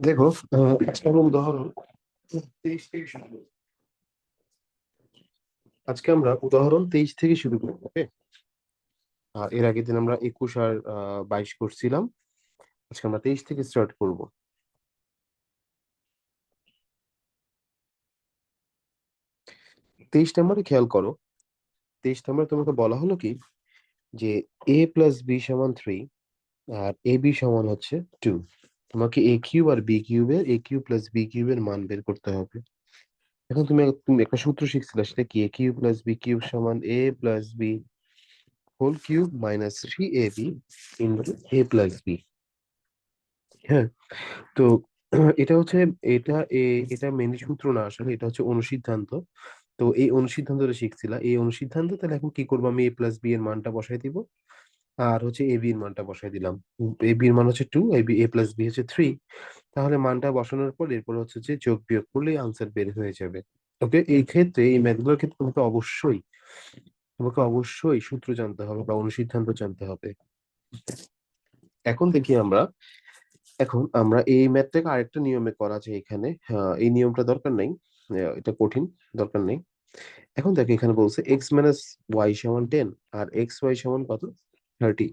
দেখো আজকে উদাহরণ। তেইশ থেকে শুরু করব। আজকে আমরা উদাহরণ তেইশ থেকে শুরু করব ওকে এর আগের দিন আমরা একুশ আর বাইশ করছিলাম। আজকে আমরা তেইশ থেকে স্টার্ট করব। তেইশ নাম্বারে খেয়াল করো তেইশ নাম্বারে তোমাকে বলা হলো কি? যে এ প্লাস বি সমান থ্রি আর এ বি সমান হচ্ছে টু তোমাকে এ কিউব আর বি কিউবের এ কিউব প্লাস বি কিউবের মান বের করতে হবে। এখন তুমি তুমি একটা সূত্র শিখছিলে, সেটা কি? A cube plus B cube সমান A plus B whole cube minus three A B into A plus B হ্যাঁ তো এটা হচ্ছে, এটা এটা মেনলি সূত্র না আসলে, এটা হচ্ছে অনুসিদ্ধান্ত। তো এই অনুসিদ্ধান্তটা শিখছিলা। এই অনুসিদ্ধান্ত তাহলে এখন কি করব আমি? এ প্লাস বি এর মানটা বসাই দিব। আর হচ্ছে এ বি এর মানটা বসাই দিলাম। এ বি এর মান হচ্ছে two A B A plus B হচ্ছে থ্রি তাহলে মানটা বসানোর পর এরপর হচ্ছে যে যোগ বিয়োগ করলেই আনসার বের হয়ে যাবে। ওকে এই ক্ষেত্রে এই ম্যাথগুলোর ক্ষেত্রে তোমাকে অবশ্যই তোমাকে অবশ্যই সূত্র জানতে হবে বা অনুসিদ্ধান্ত জানতে হবে। এখন দেখি আমরা এখন আমরা এই ম্যাথটাকে আরেকটা নিয়মে করা যায় এখানে। আহ, এই নিয়মটা দরকার নেই। এটা কঠিন দরকার নেই। এখন দেখো এখানে বলছে এক্স মাইনাস ওয়াই সমান টেন আর এক্স ওয়াই সমান কত? থার্টি।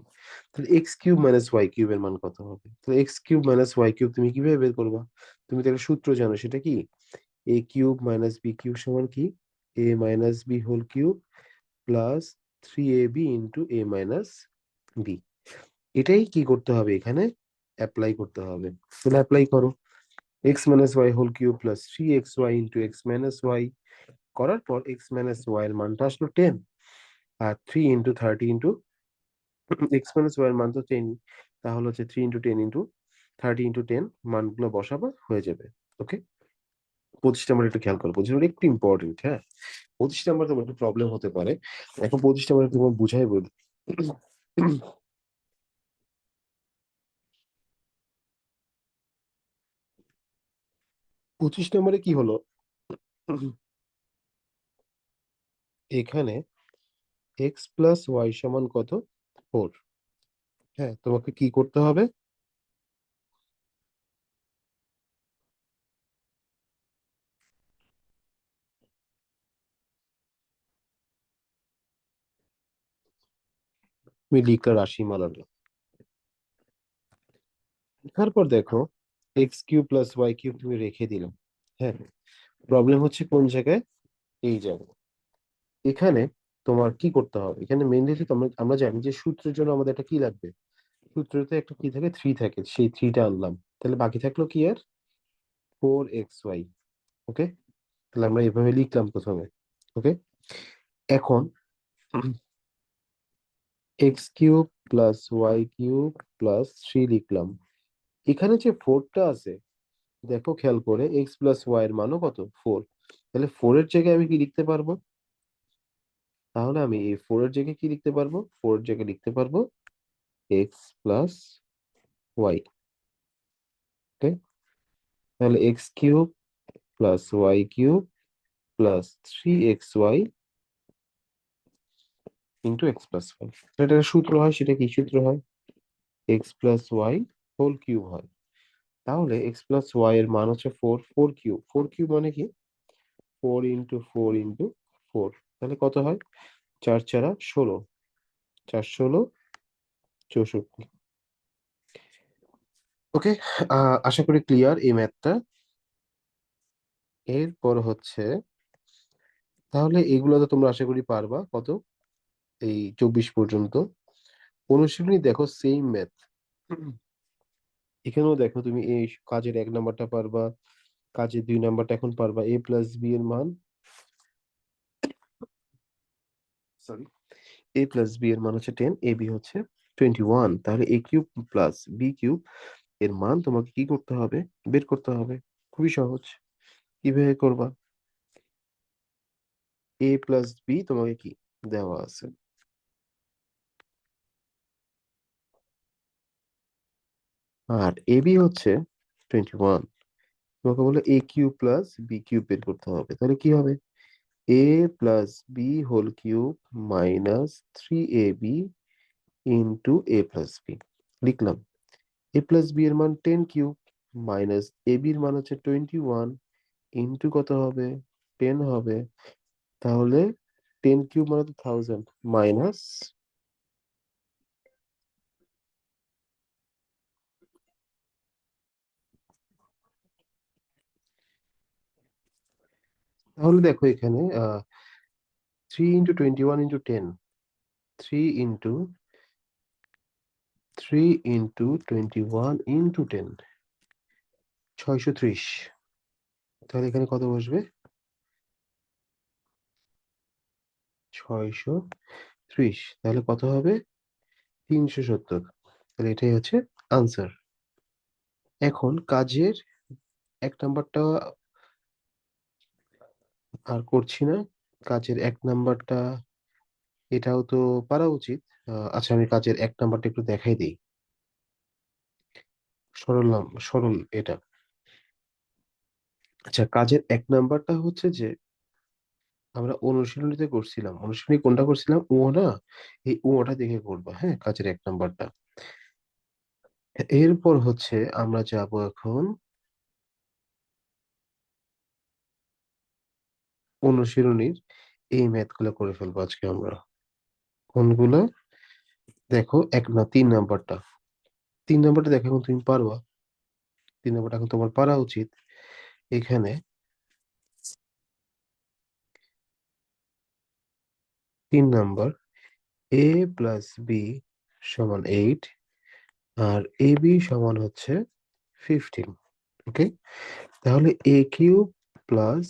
তাহলে এক্স কিউব মাইনাস ওয়াই কিউবের মান কত হবে? তাহলে X cube minus Y cube তুমি কীভাবে বের করবা? তুমি তো একটা সূত্র জানো, সেটা কি? A cube minus B cube সমান কি? A minus B whole cube plus three A B into A minus B এটাই কি করতে হবে এখানে? অ্যাপ্লাই করতে হবে। তাহলে অ্যাপ্লাই করো। X minus Y whole cube plus three X Y into X minus Y করার পর এক্স মাইনাস ওয়াই এর মানটা আসলো টেন। আর three into thirty into X minus Y এর মান তো টেন তাহলে হচ্ছে three into ten into thirty into ten মানগুলো বসাবা, হয়ে যাবে ওকে পঁচিশ নাম্বার একটু খেয়াল করো, পঁচিশ নাম্বার একটু ইম্পর্টেন্ট হ্যাঁ? পঁচিশ নাম্বার তোমার একটু প্রবলেম হতে পারে। এখন পঁচিশ নাম্বার তোমার বুঝাই বলি পঁচিশ নম্বরে কি হলো? এখানে এক্স প্লাস ওয়াই সমান কত? ফোর হ্যাঁ তোমাকে কি করতে হবে? তুমি লিখলে রাশিমালাটা তারপর দেখো X cube plus Y cube তুমি রেখে দিলাম হ্যাঁ প্রবলেম হচ্ছে কোন জায়গায়? এই জায়গায়। এখানে তোমার কি করতে হবে? এখানে মেনলি আমরা জানি যে সূত্রের জন্য আমাদের একটা কি লাগবে? সূত্রতে একটা কি থাকে? থ্রি থাকে। সেই থ্রিটা আনলাম। তাহলে বাকি থাকল কি আর ফোর এক্স ওয়াই ওকে তাহলে আমরা এভাবে লিখলাম প্রথমে ওকে এখন X cube plus Y cube plus three লিখলাম। এখানে যে ফোরটা আছে, দেখো খেয়াল করে এক্স প্লাস ওয়াই এর মানও কত? ফোর তাহলে ফোর এর জায়গায় আমি কি লিখতে পারব? তাহলে আমি এই ফোর এর জায়গায় কি লিখতে পারব? ফোর এর জায়গায় লিখতে পারব এক্স প্লাস ওয়াই ওকে তাহলে X cube plus Y cube plus three X Y into X plus Y এটা সূত্র হয়, সেটা কি সূত্র হয়? X plus Y whole cube হয়। তাহলে এক্স প্লাস ওয়াই এর মান হচ্ছে four four cube four cube মানে কি? Four into four into four তাহলে কত হয়? চার চারা ষোলো। চার ষোলো, চৌষট্টি। ওকে আশা করি ক্লিয়ার এই ম্যাথটা এরপর হচ্ছে, তাহলে এগুলো তো তোমরা আশা করি পারবা কত? এই চব্বিশ পর্যন্ত। অনুশীলনী দেখো সেম ম্যাথ এখানেও দেখো তুমি এই কাজের এক নাম্বারটা পারবা, কাজের দুই নাম্বারটা এখন পারবা। এ প্লাস বি এর মান সরি এ প্লাস বি এর মান হচ্ছে টেন এ বি হচ্ছে টোয়েন্টি ওয়ান তাহলে A cube plus B cube এর মান তোমাকে কি করতে হবে? বের করতে হবে। খুবই সহজ। কীভাবে করবা? এ প্লাস বি তোমাকে কি দেওয়া আছে? আর এ বি হচ্ছে টোয়েন্টি ওয়ান তোমাকে বলে A cube plus B cube বের করতে হবে। তাহলে কি হবে? A plus B whole cube minus three A B into A plus B লিখলাম। এ প্লাস বি এর মান টেন কিউব মাইনাস এ বির মান হচ্ছে টোয়েন্টি ওয়ান ইন্টু কত হবে? টেন হবে। তাহলে টেন কিউব মানে তো থাউজেন্ড মাইনাস তাহলে দেখো এখানে three into twenty one into ten three into three into twenty one into ten ছয়শো ত্রিশ। তাহলে এখানে কত বসবে? ছয়শো ত্রিশ। তাহলে কত হবে? তিনশো সত্তর। তাহলে এটাই হচ্ছে আনসার এখন কাজের এক নাম্বারটা আর করছি না। কাজের এক নাম্বারটা এটাও তো পারা উচিত। আচ্ছা আমি কাজের এক নাম্বারটা একটু দেখাই দিই। সরল সরল এটা। আচ্ছা কাজের এক নাম্বারটা হচ্ছে যে, আমরা অনুশীলনীতে করছিলাম। অনুশীলনী কোনটা করছিলাম? ও না, এই ওটা দেখে করব হ্যাঁ কাজের এক নাম্বারটা। এরপর হচ্ছে আমরা যাব এখন অনুশীলনীর এই ম্যাথগুলো করে ফেলব আজকে আমরা। কোনগুলো? দেখো, এক না, তিন নাম্বারটা। তিন নাম্বারটা দেখো, এখন তুমি পারবা। তিন নাম্বারটা এখন তোমার পারা উচিত। এখানে তিন নাম্বার, এ প্লাস বি সমান এইট, আর এ বি সমান হচ্ছে ফিফটিন, ওকে? তাহলে A cube plus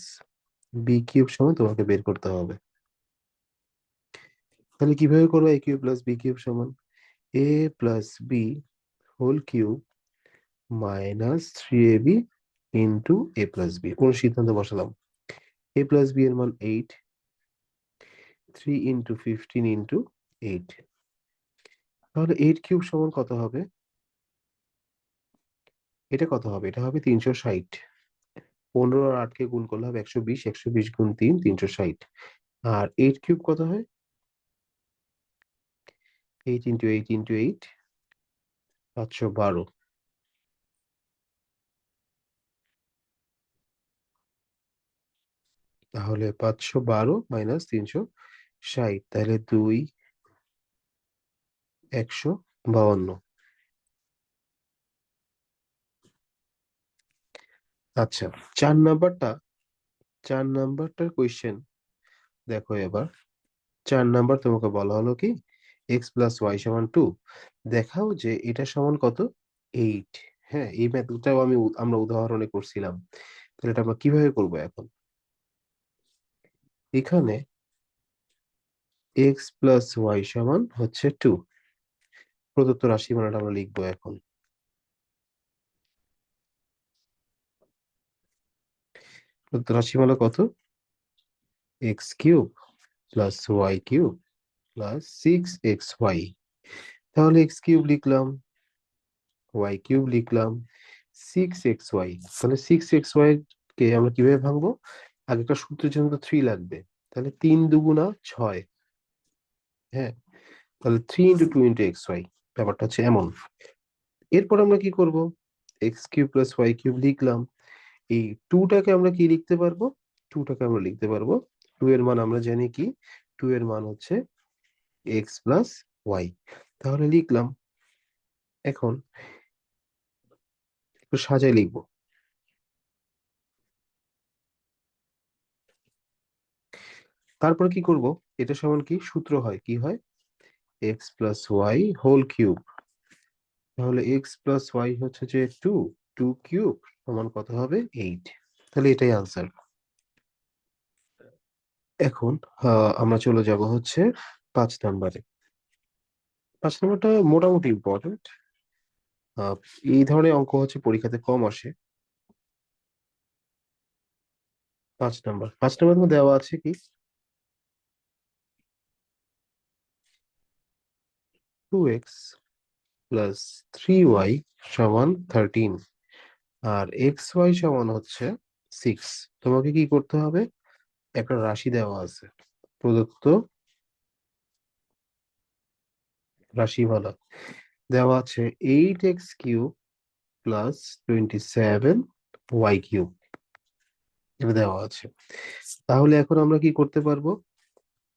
B cube সমান তোমাকে বের করতে হবে। তাহলে কীভাবে করব A cube plus B cube সমান? A plus B whole cube minus three A B into A plus B কোন সিদ্ধান্ত বসালাম। এ প্লাস বি এর মান eight three into fifteen into eight তাহলে এইট কিউব সমান কত হবে? এটা কত হবে? এটা হবে তিনশো ষাট। পনেরো আর আটকে গুণ করলে হবে একশো বিশ একশো বিশ গুণ তিন, তিনশো ষাট। আর এইট কিউব কত হয়? Eight into eight into eight পাঁচশো বারো। তাহলে পাঁচশো বারো মাইনাস তিনশো ষাট, তাহলে দুই, একশো বাউন্ন। আচ্ছা চার নাম্বারটা, চার নাম্বারটার কোয়েশ্চেন দেখো এবার। চার নাম্বার তোমাকে বলা হলো কি? এক্স প্লাস ওয়াই সমান টু দেখাও যে এটা সমান কত? এইট হ্যাঁ এই ম্যাথটাও আমি আমরা উদাহরণে করছিলাম। তাহলে এটা আমরা কীভাবে করব এখন? এখানে এক্স প্লাস ওয়াই সমান হচ্ছে টু প্রদত্ত রাশিমালাটা আমরা লিখব এখন। রাশিমালা কত? X cube plus Y cube plus six X Y তাহলে এক্স কিউব লিখলাম ওয়াই কিউব লিখলাম সিক্স এক্স ওয়াই তাহলে সিক্স এক্স ওয়াই কে আমরা কীভাবে ভাঙবো? আগে একটা সূত্রের জন্য তো থ্রি লাগবে। তাহলে তিন দুগুণা ছয়। হ্যাঁ তাহলে three into two into X Y ব্যাপারটা হচ্ছে এমন। এরপর আমরা কি করব? X cube plus Y cube লিখলাম। এই টুটাকে আমরা কি লিখতে পারব? টুটাকে আমরা লিখতে পারব। টু এর মান আমরা জানি কি? টু এর মান হচ্ছে এক্স প্লাস ওয়াই তাহলে লিখলাম। এখন একটু সাজায় লিখব। তারপর কি করব? এটা সমান কি? সূত্র হয়। কি হয়? X plus Y whole cube তাহলে এক্স প্লাস ওয়াই হচ্ছে যে টু টু কিউব সমান কত হবে এইট তাহলে এটাই আনসার এখন আমরা চলে যাব হচ্ছে পাঁচ নাম্বারে। পাঁচ নাম্বারটা মোটামুটি ইম্পর্টেন্ট এই ধরনের অঙ্ক হচ্ছে পরীক্ষাতে কম আসে। পাঁচ নাম্বার। পাঁচ নাম্বার দেওয়া আছে কি? Two X plus three Y সমান থার্টিন আর এক্স ওয়াই সমান হচ্ছে সিক্স তোমাকে কি করতে হবে? একটা রাশি দেওয়া আছে। প্রদত্ত রাশি রাশিমালা দেওয়া আছে eight X cube plus twenty seven Y cube. এটা দেওয়া আছে। তাহলে এখন আমরা কি করতে পারব?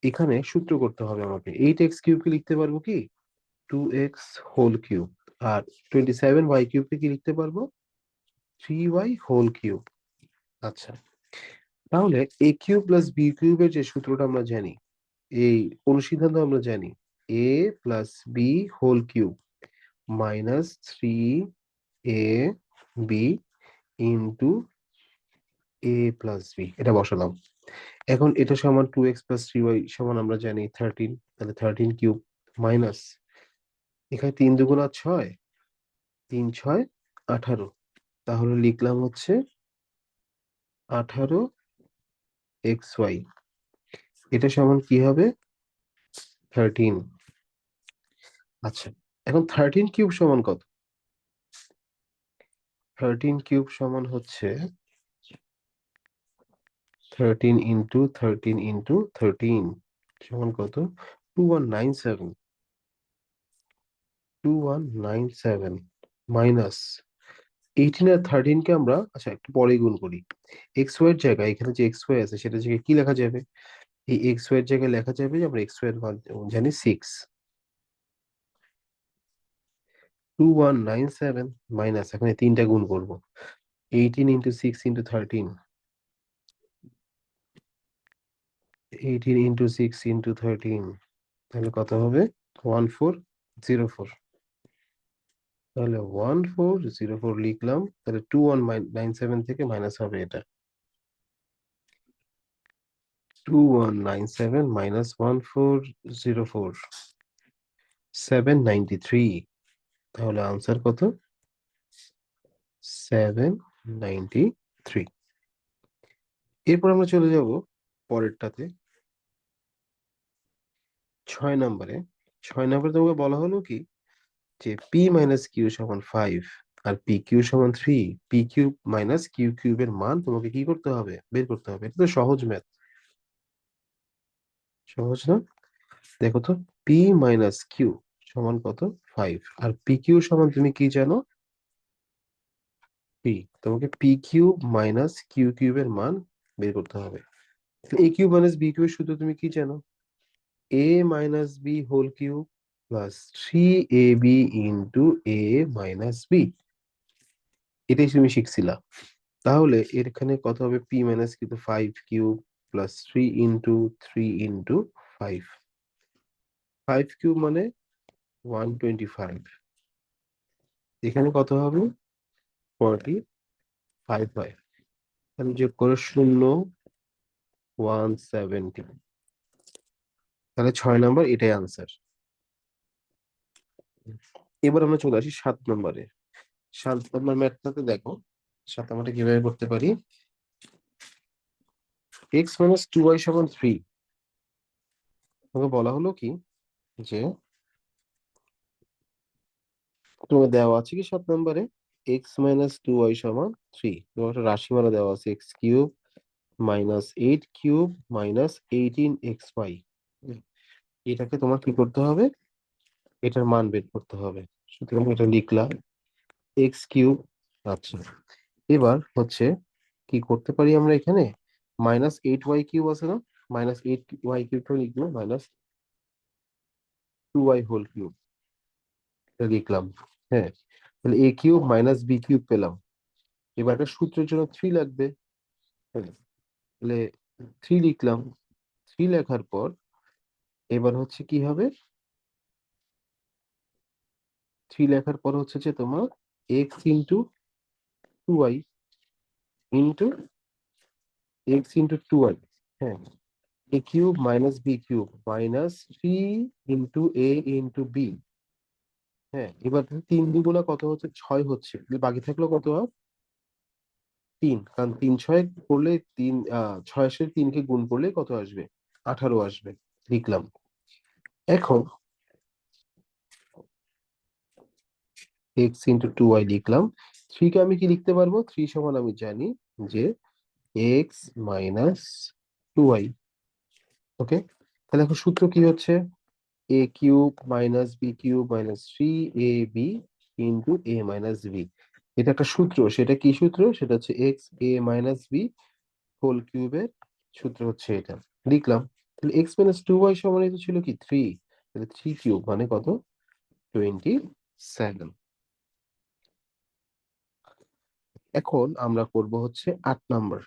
এখানে সূত্র করতে হবে আমাকে। এইট এক্স কিউবকে লিখতে পারব কি? Two X whole cube. আর টোয়েন্টি সেভেন ওয়াই কিউবকে কি লিখতে পারব? থ্রি ওয়াই হোল কিউব আচ্ছা তাহলে এ কিউব প্লাস বি কিউবের যে সূত্রটা আমরা জানি, এই অনুসিদ্ধান্ত আমরা জানি A plus B whole cube minus three A B into A plus B এটা বসালাম। এখন এটা সমান two X plus three Y সমান আমরা জানি থার্টিন তাহলে থার্টিন কিউব মাইনাস এখানে তিন দুগুণা ছয়, তিন ছয় আঠারো। তাহলে লিখলাম হচ্ছে আঠারো এক্স ওয়াই। এটা সমান কি হবে? থার্টিন আচ্ছা এখন থার্টিন কিউব সমান কত? থার্টিন কিউব সমান হচ্ছে thirteen into thirteen into thirteen সমান কত? Two one nine seven two one nine seven minus eighteen আর থার্টিনকে আমরা আচ্ছা একটু পরে গুণ করি। এক্স ওয়াই এর জায়গায়, এখানে যে এক্স ওয়াই আছে, সেটা জায়গায় কি লেখা যাবে? এই এক্স ওয়াই এর জায়গায় লেখা যাবে যে আমরা এক্স ওয়াই এর মান জানি six two one nine seven minus এখানে তিনটা গুণ করব। Eighteen into six into thirteen eighteen into six into thirteen তাহলে কত হবে? ওয়ান ফোর জিরো ফোর তাহলে ওয়ান ফোর জিরো ফোর লিখলাম, তাহলে টু ওয়ান নাইন সেভেন থেকে মাইনাস হবে এটা। Two one nine seven minus one four zero four seven ninety three তাহলে আনসার কত? সেভেন নাইনটি থ্রি এরপর আমরা চলে যাব পরেরটাতে। ছয় নম্বরে ছয় নম্বরে তোমাকে বলা হলো কি? যে পি মাইনাস কিউ সমান ফাইভ আর পি কিউ সমান three P cube minus Q কিউবের মান তোমাকে কি করতে হবে? বের করতে হবে। এটা তো সহজ ম্যাথ সহজ না? দেখো তো পি মাইনাস কিউ সমান কত? ফাইভ আর পি কিউ সমান তুমি কি জানো? পি তোমাকে পি কিউ মাইনাস কিউ কিউবের মান বের করতে হবে। এ কিউ মাইনাস বি কিউবের সূত্র তুমি কি জানো? A minus B whole cube plus three A B into A minus B এটাই তুমি শিখছিলা তাহলে এখানে কত হবে? P minus Q five cube plus three into three into five five cube মানে ওয়ান টোয়েন্টি ফাইভ এখানে কত হবে? ফর্টি ফাইভ ফাইভ তাহলে যোগ করে শূন্য ওয়ান সেভেন্টি তাহলে ছয় নম্বর এটাই আনসার এবার আমরা চলে আসি সাত নম্বরে। সাত নম্বর ম্যাথটাতে দেখো, সাত নম্বরটা কীভাবে করতে পারি? এক্স মাইনাস টু ওয়াই সমান থ্রি তোমাকে বলা হলো কি? যে তোমাকে দেওয়া আছে কি সাত নম্বরে? এক্স মাইনাস টু ওয়াই সমান থ্রি তোমার একটা রাশিমালা দেওয়া আছে X cube minus eight cube minus eighteen X Y এটাকে তোমার কি করতে হবে? এটার মান বের করতে হবে। সুতরাং এটা লিখলাম এক্স কিউব আচ্ছা। এবার হচ্ছে কি করতে পারি আমরা এখানে? মাইনাস এইট ওয়াই কিউব আছে না? মাইনাস এইট ওয়াই কিউবটা লিখব minus two Y whole cube. লিখলাম হ্যাঁ। তাহলে A cube minus B cube পেলাম। এবার একটা সূত্রের জন্য থ্রি লাগবে। হ্যাঁ, তাহলে থ্রি লিখলাম। থ্রি লেখার পর এবার হচ্ছে কি হবে? থ্রি লেখার পর হচ্ছে যে তোমার X into two Y into X into two Y হ্যাঁ A cube minus B cube minus three into A into B হ্যাঁ এবার তিন দুগুণা কত হচ্ছে? ছয় হচ্ছে বাকি থাকল কত? আর তিন, কারণ তিন ছয় করলে তিন ছয়ের সাথে তিনকে গুণ করলে কত আসবে? আঠারো আসবে, লিখলাম। এখন এক্স ইন্টু টু ওয়াই লিখলাম থ্রি কে আমি কি লিখতে পারব? থ্রি সমান আমি জানি যে X minus two Y okay তাহলে এখন সূত্র কি হচ্ছে? A cube minus B cube minus three A B into A minus B এটা একটা সূত্র, সেটা কি সূত্র? সেটা হচ্ছে X A minus B whole কিউবের সূত্র হচ্ছে এটা। লিখলাম। তাহলে এক্স মাইনাস টু ওয়াই সমান ছিল কি? থ্রি তাহলে থ্রি কিউব মানে কত? টোয়েন্টি সেভেন এখন আমরা করব হচ্ছে আট number.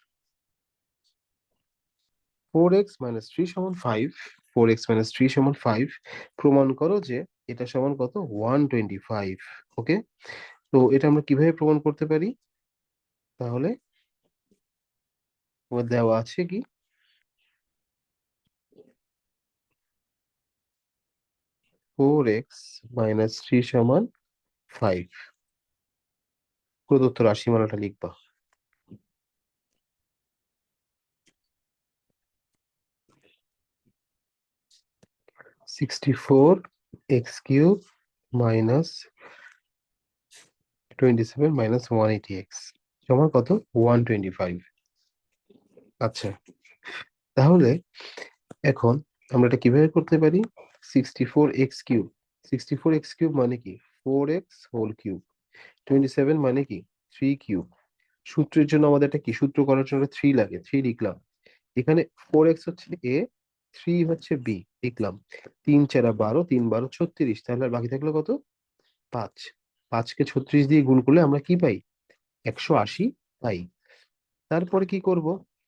Four X minus three সমান five four X minus three সমান ফাইভ প্রমাণ করো যে এটা সমান কত? ওয়ান টোয়েন্টি ফাইভ ওকে তো এটা আমরা কীভাবে প্রমাণ করতে পারি? তাহলে দেওয়া আছে কি? ফোর এক্স মাইনাস থ্রি সমান ফাইভ প্রদত্ত রাশিমালাটা লিখবা। Sixty four X cube minus twenty seven minus one eighty X সমান কত? ওয়ান টোয়েন্টি ফাইভ আচ্ছা তাহলে এখন আমরা এটা কীভাবে করতে পারি? Sixty four X cube sixty four X cube মানে কি? Four X whole cube twenty seven মানে কি? থ্রি কিউব সূত্রের জন্য আমাদের একটা কি সূত্র করার জন্য থ্রি লাগে থ্রি লিখলাম। এখানে ফোর এক্স হচ্ছে এ থ্রি হচ্ছে বি লিখলাম। তিন চারা বারো, তিন বারো ছত্রিশ, তাহলে আর বাকি থাকল কত? পাঁচ। পাঁচকে ছত্রিশ দিয়ে গুণ করলে আমরা কি পাই? একশো আশি পাই। তারপরে কি করব?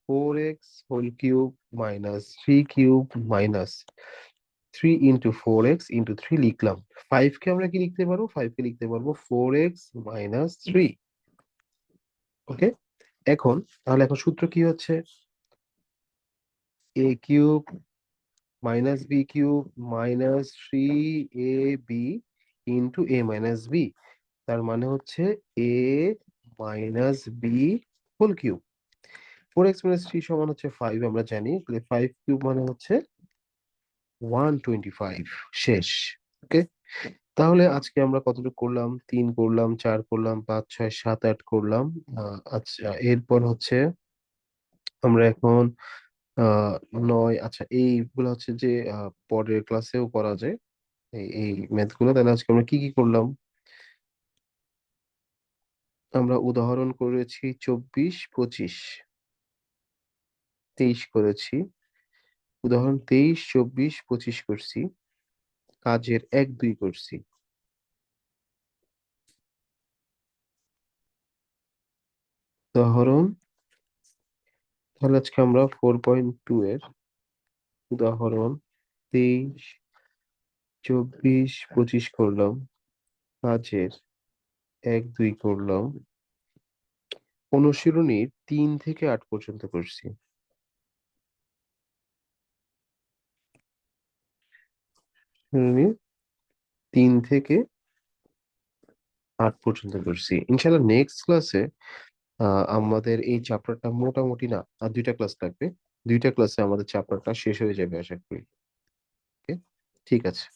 Four X whole cube minus three cube minus three into four X into three লিখলাম। ফাইভ কে আমরা কি লিখতে পারব? ফাইভ কে লিখতে পারব four X minus three okay এখন, তাহলে এখন সূত্র কি হচ্ছে? A cube minus B cube minus three A B into A minus B তার মানে হচ্ছে A minus B whole cube four X minus three সমান হচ্ছে ফাইভ আমরা জানি। ফাইভ কিউব মানে হচ্ছে ওয়ান টোয়েন্টি ফাইভ শেষ ওকে তাহলে আজকে আমরা কতটুকু করলাম? তিন করলাম, চার করলাম, পাঁচ, ছয়, সাত, আট করলাম। আচ্ছা এরপর হচ্ছে আমরা এখন নয় আচ্ছা এইগুলো হচ্ছে যে পরের ক্লাসেও করা যায়। এই এই ম্যাথগুলো তাহলে আজকে আমরা কি কি করলাম? আমরা উদাহরণ করেছি চব্বিশ, পঁচিশ। তেইশ করেছি। উদাহরণ তেইশ, চব্বিশ, পঁচিশ করছি। কাজের এক, দুই করছি। উদাহরণ, তাহলে আজকে আমরা ফোর পয়েন্ট টু এর উদাহরণ তেইশ, চব্বিশ, পঁচিশ করলাম। কাজের এক, দুই করলাম। অনুশীলনীর তিন থেকে আট পর্যন্ত করছি। অনুশীলনীর তিন থেকে আট পর্যন্ত করছি। ইনশাল্লাহ নেক্সট ক্লাসে আমাদের এই চ্যাপ্টারটা মোটামুটি না, আর দুইটা ক্লাস থাকবে। দুইটা ক্লাসে আমাদের চ্যাপ্টারটা শেষ হয়ে যাবে, আশা করি। ঠিক আছে।